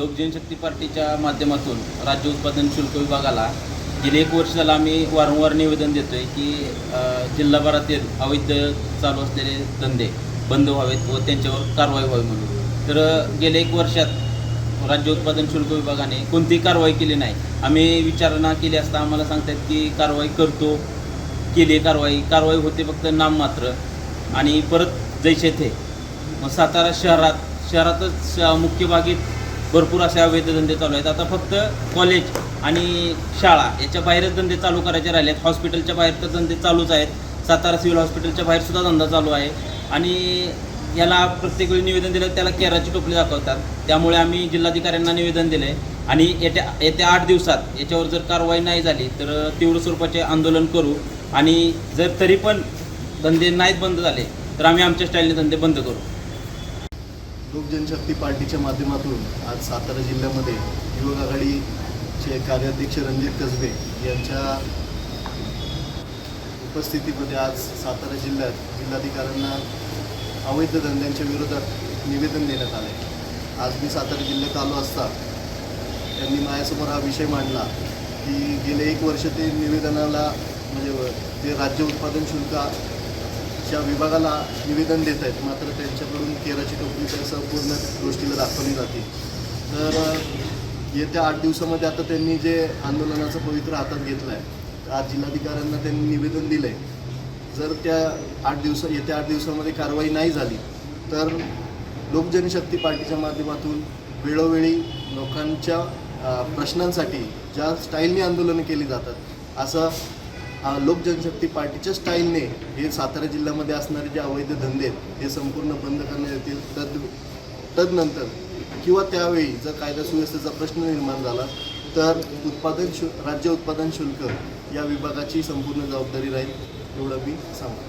लोकजनशक्ती पार्टीच्या माध्यमातून राज्य उत्पादन शुल्क विभागाला गेले एक वर्ष झालं आम्ही वारंवार निवेदन देतो आहे की जिल्हाभरातील अवैध चालू असलेले धंदे बंद व्हावेत व त्यांच्यावर कारवाई व्हावी म्हणून. तर गेल्या एक वर्षात राज्य उत्पादन शुल्क विभागाने कोणतीही कारवाई केली नाही. आम्ही विचारणा केली असता आम्हाला सांगतात की कारवाई करतो केली कारवाई. कारवाई होते फक्त नाममात्र आणि परत जैसे थे. मग सातारा शहरात शहरातच श- मुख्य बागेत भरपूर असे अवैध धंदे चालू आहेत. आता फक्त कॉलेज आणि शाळा याच्या बाहेरच धंदे चालू करायचे राहिले आहेत हॉस्पिटलच्या बाहेर तर धंदे चालूच आहेत. सातारा सिव्हिल हॉस्पिटलच्या बाहेर सुद्धा धंदा चालू आहे. आणि याला प्रत्येक वेळी निवेदन दिलं त्याला केराची टोपली दाखवतात. त्यामुळे आम्ही जिल्हाधिकाऱ्यांना निवेदन दिले आणि येत्या येत्या आठ दिवसात याच्यावर जर कारवाई नाही झाली तर तीव्र स्वरूपाचे आंदोलन करू. आणि जर तरी पण धंदे नाहीत बंद झाले तर आम्ही आमच्या स्टाईलने धंदे बंद करू. लोक जनशक्ती पार्टीच्या माध्यमातून आज सातारा जिल्ह्यामध्ये युवक आघाडीचे कार्याध्यक्ष रणजित कसबे यांच्या उपस्थितीमध्ये आज सातारा जिल्ह्यात जिल्हाधिकाऱ्यांना अवैध धंद्यांच्या विरोधात निवेदन देण्यात आले आज मी सातारा जिल्ह्यात आलो असता त्यांनी माझ्यासमोर हा विषय मांडला की गेले एक वर्ष ते निवेदनाला म्हणजे जे राज्य उत्पादन शुल्क च्या विभागाला निवेदन देत आहेत मात्र त्यांच्याकडून केराची टोपली त्या संपूर्ण गोष्टीला दाखवली जाते. तर येत्या आठ दिवसामध्ये आता त्यांनी जे आंदोलनाचं पवित्र हातात घेतलं आहे आज जिल्हाधिकाऱ्यांना त्यांनी निवेदन दिलं आहे जर त्या आठ दिवस येत्या आठ दिवसामध्ये कारवाई नाही झाली तर लोकजनशक्ती पार्टीच्या माध्यमातून वेळोवेळी लोकांच्या प्रश्नांसाठी ज्या स्टाईलने आंदोलनं केली जातात असं लोकजनशक्ती पार्टीच्या स्टाईलने हे सातारा जिल्ह्यामध्ये असणारे जे अवैध धंदे आहेत हे संपूर्ण बंद करण्यात येतील. तद तदनंतर किंवा त्यावेळी जर कायदा सुव्यवस्थेचा प्रश्न निर्माण झाला तर उत्पादन शु राज्य उत्पादन शुल्क या विभागाची संपूर्ण जबाबदारी राहील एवढं मी सांगतो.